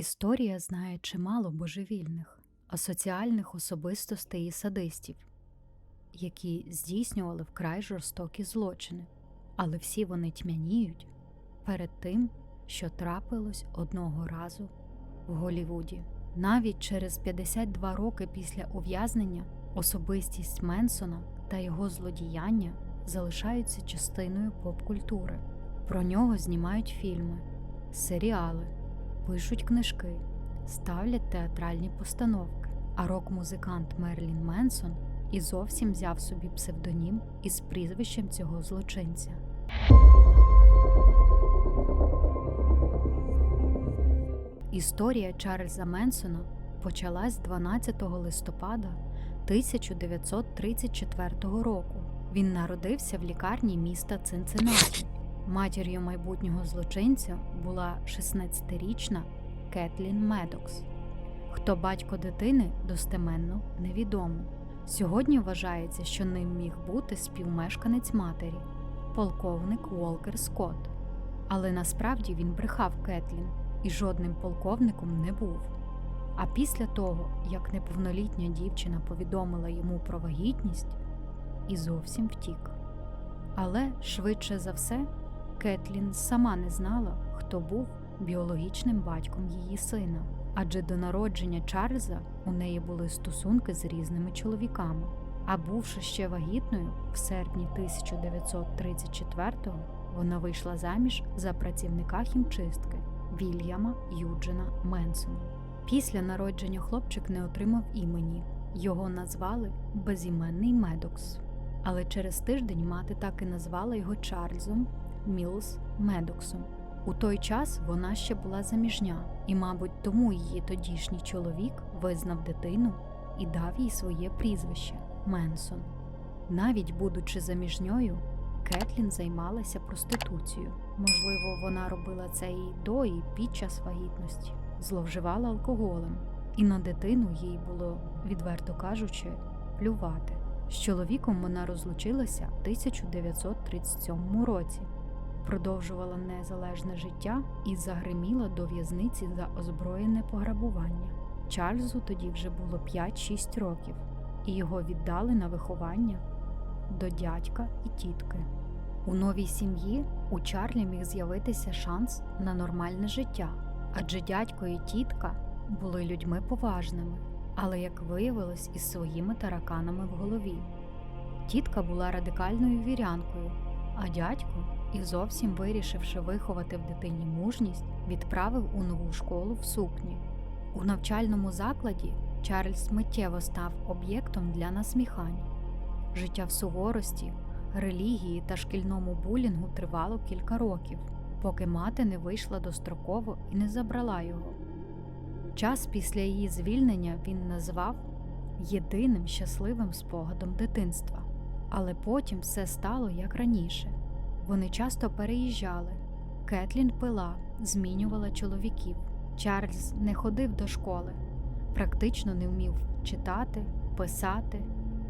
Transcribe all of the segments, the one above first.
Історія знає чимало божевільних, асоціальних особистостей і садистів, які здійснювали вкрай жорстокі злочини, але всі вони тьмяніють перед тим, що трапилось одного разу в Голівуді. Навіть через 52 роки після ув'язнення особистість Менсона та його злодіяння залишаються частиною поп-культури. Про нього знімають фільми, серіали, пишуть книжки, ставлять театральні постановки. А рок-музикант Мерлін Менсон і зовсім взяв собі псевдонім із прізвищем цього злочинця. Історія Чарльза Менсона почалась 12 листопада 1934 року. Він народився в лікарні міста Цинциннаті. Матір'ю майбутнього злочинця була 16-річна Кетлін Медокс. Хто батько дитини, достеменно невідомо. Сьогодні вважається, що ним міг бути співмешканець матері, полковник Волкер Скотт. Але насправді він брехав Кетлін і жодним полковником не був. А після того, як неповнолітня дівчина повідомила йому про вагітність, і зовсім втік. Але швидше за все, Кетлін сама не знала, хто був біологічним батьком її сина, адже до народження Чарльза у неї були стосунки з різними чоловіками. А бувши ще вагітною, в серпні 1934-го вона вийшла заміж за працівника хімчистки Вільяма Юджина Менсона. Після народження хлопчик не отримав імені. Його назвали безіменний Медокс. Але через тиждень мати так і назвала його Чарльзом Мілс Медоксом. У той час вона ще була заміжня, і, мабуть, тому її тодішній чоловік визнав дитину і дав їй своє прізвище Менсон. Навіть будучи заміжньою, Кетлін займалася проституцією. Можливо, вона робила це і до, і під час вагітності, зловживала алкоголем, і на дитину їй було, відверто кажучи, плювати. З чоловіком вона розлучилася в 1937 році, продовжувала незалежне життя і загриміла до в'язниці за озброєне пограбування. Чарльзу тоді вже було 5-6 років, і його віддали на виховання до дядька і тітки. У новій сім'ї у Чарлі міг з'явитися шанс на нормальне життя, адже дядько і тітка були людьми поважними, але, як виявилось, із своїми тараканами в голові. Тітка була радикальною вірянкою, а дядько, і зовсім вирішивши виховати в дитині мужність, відправив у нову школу в сукні. У навчальному закладі Чарльз миттєво став об'єктом для насміхань. Життя в суворості, релігії та шкільному булінгу тривало кілька років, поки мати не вийшла достроково і не забрала його. Час після її звільнення він назвав єдиним щасливим спогадом дитинства, але потім все стало як раніше. Вони часто переїжджали. Кетлін пила, змінювала чоловіків. Чарльз не ходив до школи, практично не вмів читати, писати,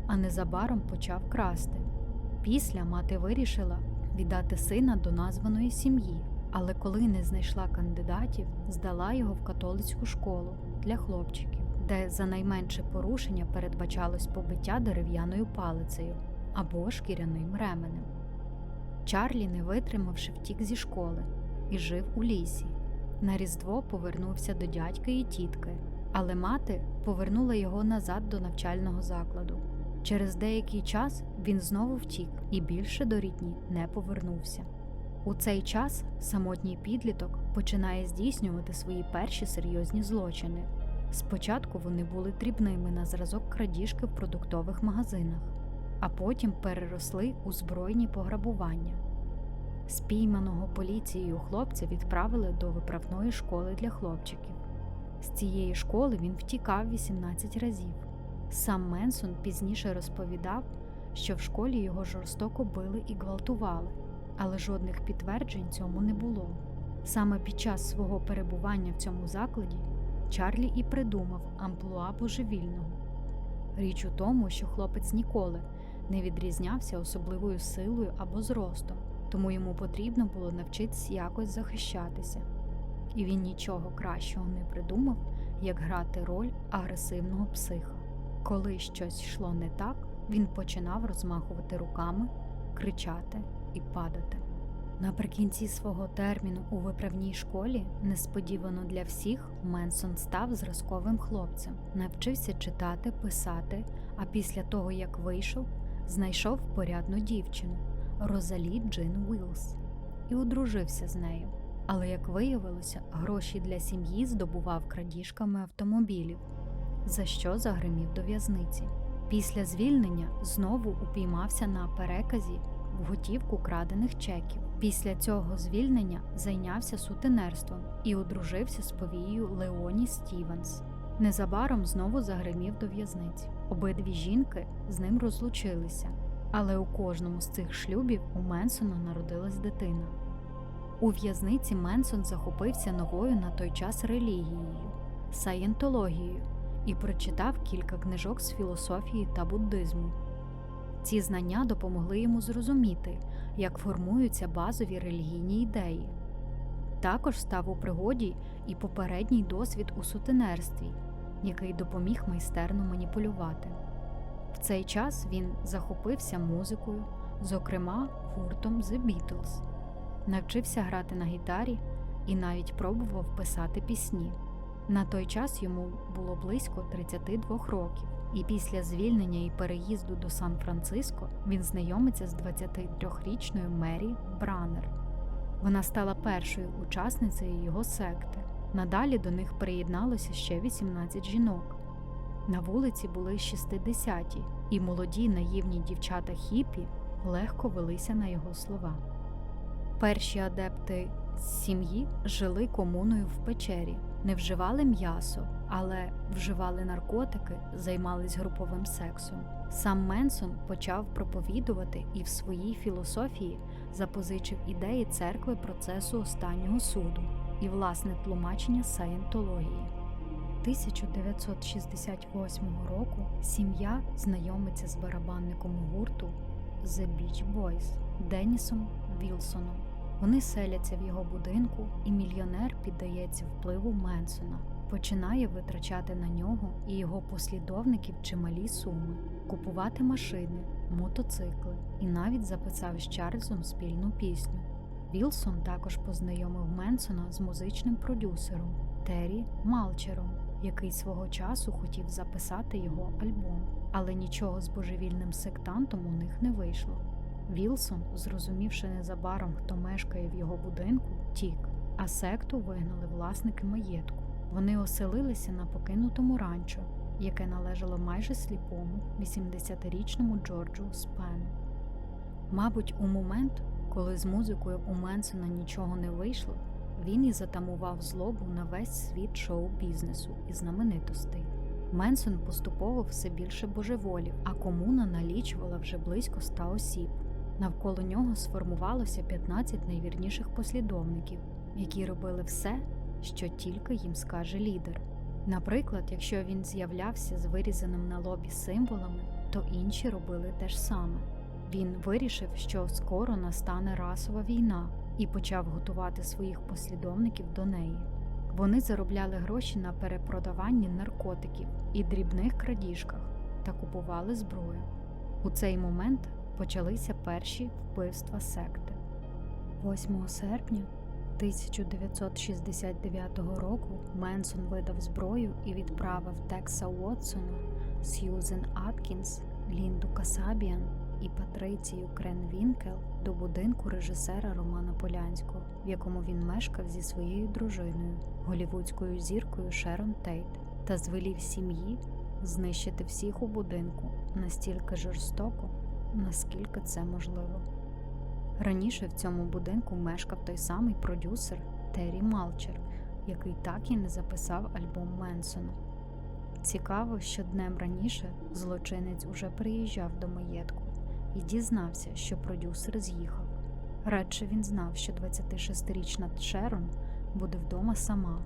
а незабаром почав красти. Після мати вирішила віддати сина до названої сім'ї, але коли не знайшла кандидатів, здала його в католицьку школу для хлопчиків, де за найменше порушення передбачалось побиття дерев'яною палицею або шкіряним ременем. Чарлі, не витримавши, втік зі школи і жив у лісі. На Різдво повернувся до дядька і тітки, але мати повернула його назад до навчального закладу. Через деякий час він знову втік і більше до рідні не повернувся. У цей час самотній підліток починає здійснювати свої перші серйозні злочини. Спочатку вони були дрібними на зразок крадіжки в продуктових магазинах, а потім переросли у збройні пограбування. Спійманого поліцією хлопця відправили до виправної школи для хлопчиків. З цієї школи він втікав 18 разів. Сам Менсон пізніше розповідав, що в школі його жорстоко били і гвалтували, але жодних підтверджень цьому не було. Саме під час свого перебування в цьому закладі Чарлі і придумав амплуа божевільного. Річ у тому, що хлопець ніколи не відрізнявся особливою силою або зростом, тому йому потрібно було навчитися якось захищатися. і він нічого кращого не придумав, як грати роль агресивного психа. Коли щось йшло не так, він починав розмахувати руками, кричати і падати. Наприкінці свого терміну у виправній школі, несподівано для всіх, Менсон став зразковим хлопцем, навчився читати, писати, а після того, як вийшов, знайшов порядну дівчину Розалі Джин Уілс і одружився з нею. Але, як виявилося, гроші для сім'ї здобував крадіжками автомобілів, за що загримів до в'язниці. Після звільнення знову упіймався на переказі в готівку крадених чеків. Після цього звільнення зайнявся сутенерством і одружився з повією Леоні Стівенс. Незабаром знову загримів до в'язниці. Обидві жінки з ним розлучилися, але у кожному з цих шлюбів у Менсона народилась дитина. У в'язниці Менсон захопився новою на той час релігією саєнтологією і прочитав кілька книжок з філософії та буддизму. Ці знання допомогли йому зрозуміти, як формуються базові релігійні ідеї. Також став у пригоді і попередній досвід у сутенерстві, який допоміг майстерно маніпулювати. В цей час він захопився музикою, зокрема гуртом The Beatles, навчився грати на гітарі і навіть пробував писати пісні. На той час йому було близько 32 років, і після звільнення і переїзду до Сан-Франциско він знайомиться з 23-річною Мері Бранер. Вона стала першою учасницею його секти. Надалі до них приєдналося ще 18 жінок. На вулиці були 60-ті, і молоді наївні дівчата хіпі легко велися на його слова. Перші адепти сім'ї жили комуною в печері, не вживали м'ясо, але вживали наркотики, займались груповим сексом. Сам Менсон почав проповідувати і в своїй філософії запозичив ідеї церкви процесу останнього суду і власне тлумачення саєнтології. 1968 року сім'я знайомиться з барабанником гурту The Beach Boys Денісом Вілсоном. Вони селяться в його будинку, і мільйонер піддається впливу Менсона, починає витрачати на нього і його послідовників чималі суми, купувати машини, мотоцикли і навіть записав з Чарльзом спільну пісню. Вілсон також познайомив Менсона з музичним продюсером Террі Малчером, який свого часу хотів записати його альбом, але нічого з божевільним сектантом у них не вийшло. Вілсон, зрозумівши незабаром, хто мешкає в його будинку, тік, а секту вигнали власники маєтку. Вони оселилися на покинутому ранчо, яке належало майже сліпому 80-річному Джорджу Спену. Мабуть, у момент, коли з музикою у Менсона нічого не вийшло, він і затамував злобу на весь світ шоу-бізнесу і знаменитостей. Менсон поступово все більше божеволів, а комуна налічувала вже близько ста осіб. Навколо нього сформувалося 15 найвірніших послідовників, які робили все, що тільки їм скаже лідер. Наприклад, якщо він з'являвся з вирізаним на лобі символами, то інші робили те ж саме. Він вирішив, що скоро настане расова війна, і почав готувати своїх послідовників до неї. Вони заробляли гроші на перепродаванні наркотиків і дрібних крадіжках та купували зброю. У цей момент почалися перші вбивства секти. 8 серпня 1969 року Менсон видав зброю і відправив Текса Уотсона, Сьюзен Аткінс, Лінду Касабіан і Патрицію Кренвінкел до будинку режисера Романа Полянського, в якому він мешкав зі своєю дружиною, голівудською зіркою Шерон Тейт, та звелів сім'ї знищити всіх у будинку настільки жорстоко, наскільки це можливо. Раніше в цьому будинку мешкав той самий продюсер Террі Малчер, який так і не записав альбом Менсона. Цікаво, що днем раніше злочинець уже приїжджав до маєтку і дізнався, що продюсер з'їхав. Радше він знав, що 26-річна Шерон буде вдома сама.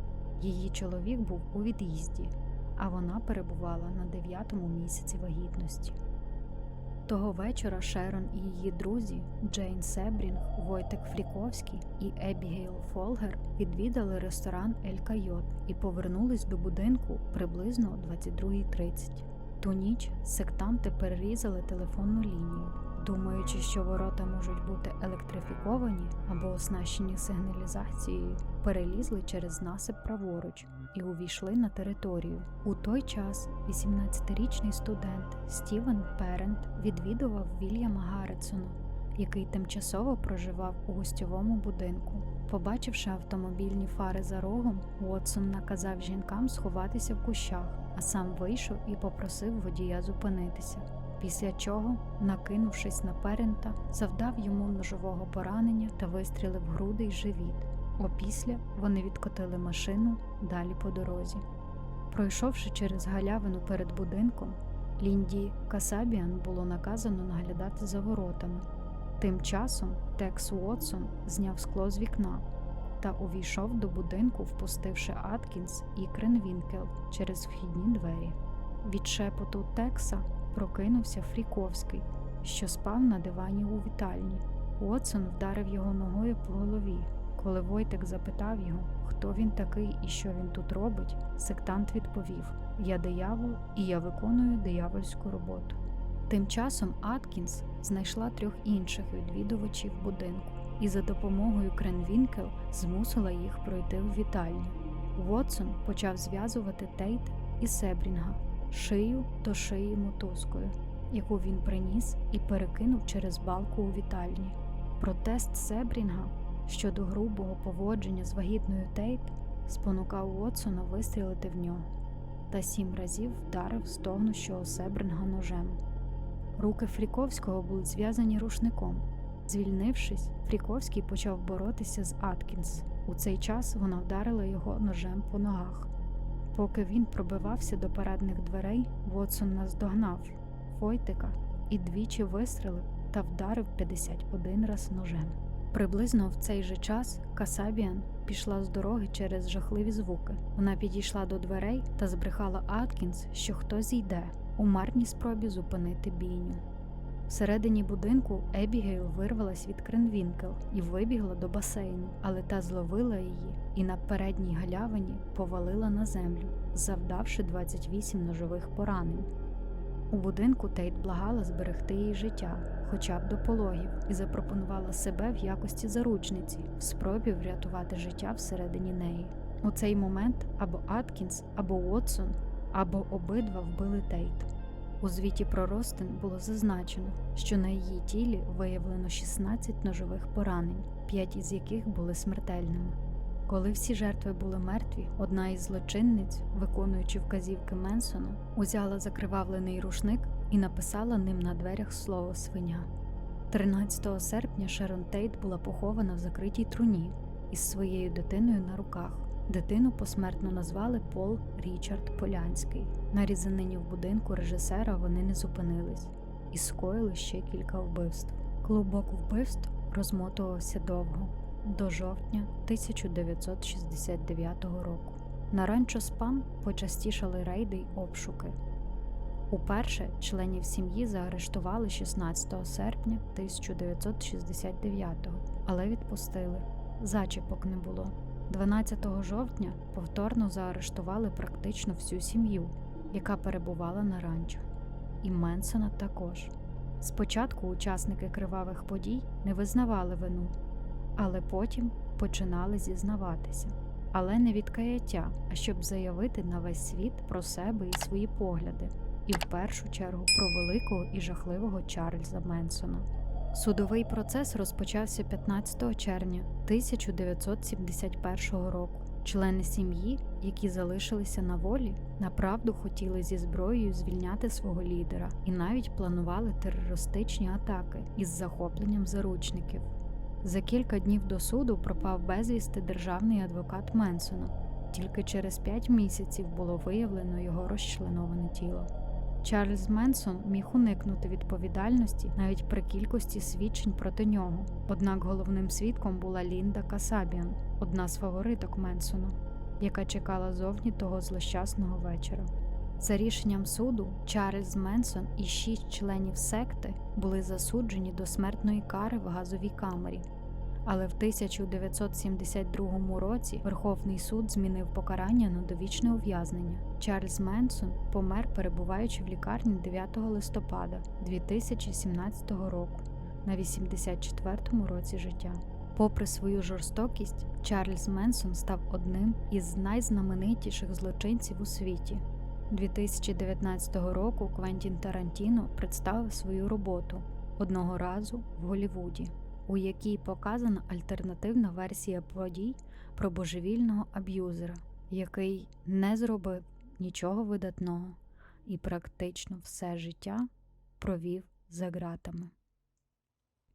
Її чоловік був у від'їзді, а вона перебувала на дев'ятому місяці вагітності. Того вечора Шерон і її друзі Джейн Себрінг, Войтек Фліковський і Ебігейл Фолгер відвідали ресторан Ель Кайот і повернулись до будинку приблизно о 22.30. Ту ніч сектанти перерізали телефонну лінію, думаючи, що ворота можуть бути електрифіковані або оснащені сигналізацією, перелізли через насип праворуч і увійшли на територію. У той час 18-річний студент Стівен Перент відвідував Вільяма Гарретсона, який тимчасово проживав у гостьовому будинку. Побачивши автомобільні фари за рогом, Уотсон наказав жінкам сховатися в кущах, а сам вийшов і попросив водія зупинитися. Після чого, накинувшись на перента, завдав йому ножового поранення та вистрілив груди й живіт. Опісля вони відкотили машину далі по дорозі. Пройшовши через галявину перед будинком, Лінді Касабіан було наказано наглядати за воротами. Тим часом Текс Уотсон зняв скло з вікна та увійшов до будинку, впустивши Аткінс і Кренвінкел через вхідні двері. Від шепоту Текса прокинувся Фріковський, що спав на дивані у вітальні. Уотсон вдарив його ногою по голові. Коли Войтек запитав його, хто він такий і що він тут робить, сектант відповів: Я диявол і я виконую диявольську роботу. Тим часом Аткінс знайшла трьох інших відвідувачів будинку і за допомогою Кренвінкел змусила їх пройти в вітальню. Вотсон почав зв'язувати Тейт і Себрінга шию до шиї мотузкою, яку він приніс і перекинув через балку у вітальні. Протест Себрінга щодо грубого поводження з вагітною Тейт спонукав Уотсона вистрілити в нього та сім разів вдарив стогнущого Себрінга ножем. Руки Фріковського були зв'язані рушником. Звільнившись, Фріковський почав боротися з Аткінс. У цей час вона вдарила його ножем по ногах. Поки він пробивався до парадних дверей, Вотсон наздогнав Фойтика і двічі вистрелив та вдарив 51 раз ножем. Приблизно в цей же час Касабіан пішла з дороги через жахливі звуки. Вона підійшла до дверей та збрехала Аткінс, що хтось йде у марній спробі зупинити бійню. Всередині будинку Ебігейл вирвалась від Кренвінкел і вибігла до басейну, але та зловила її і на передній галявині повалила на землю, завдавши 28 ножових поранень. У будинку Тейт благала зберегти її життя, хоча б до пологів, і запропонувала себе в якості заручниці в спробі врятувати життя всередині неї. У цей момент або Аткінс, або Уотсон, або обидва вбили Тейт. У звіті про Ростин було зазначено, що на її тілі виявлено 16 ножових поранень, 5 із яких були смертельними. Коли всі жертви були мертві, одна із злочинниць, виконуючи вказівки Менсона, узяла закривавлений рушник і написала ним на дверях слово свиня. 13 серпня Шерон Тейт була похована в закритій труні із своєю дитиною на руках. Дитину посмертно назвали Пол Річард Полянський. На різанині в будинку режисера вони не зупинились і скоїли ще кілька вбивств. Клубок вбивств розмотувався довго до жовтня 1969 року. На ранчо Спан почастішали рейди й обшуки. Уперше членів сім'ї заарештували 16 серпня 1969-го, але відпустили. Зачіпок не було. 12 жовтня повторно заарештували практично всю сім'ю, яка перебувала на ранчо, і Менсона також. Спочатку учасники кривавих подій не визнавали вину, але потім починали зізнаватися. Але не від каяття, а щоб заявити на весь світ про себе і свої погляди, і в першу чергу про великого і жахливого Чарльза Менсона. Судовий процес розпочався 15 червня 1971 року. Члени сім'ї, які залишилися на волі, направду хотіли зі зброєю звільняти свого лідера і навіть планували терористичні атаки із захопленням заручників. За кілька днів до суду пропав безвісти державний адвокат Менсона. Тільки через п'ять місяців було виявлено його розчленоване тіло. Чарльз Менсон міг уникнути відповідальності навіть при кількості свідчень проти нього. Однак головним свідком була Лінда Касабіан, одна з фавориток Менсона, яка чекала зовні того злощасного вечора. За рішенням суду, Чарльз Менсон і шість членів секти були засуджені до смертної кари в газовій камері. Але в 1972 році Верховний суд змінив покарання на довічне ув'язнення. Чарльз Менсон помер, перебуваючи в лікарні 9 листопада 2017 року на 84-му році життя. Попри свою жорстокість, Чарльз Менсон став одним із найзнаменитіших злочинців у світі. 2019 року Квентін Тарантіно представив свою роботу одного разу в Голлівуді, у якій показана альтернативна версія подій про божевільного аб'юзера, який не зробив нічого видатного і практично все життя провів за ґратами.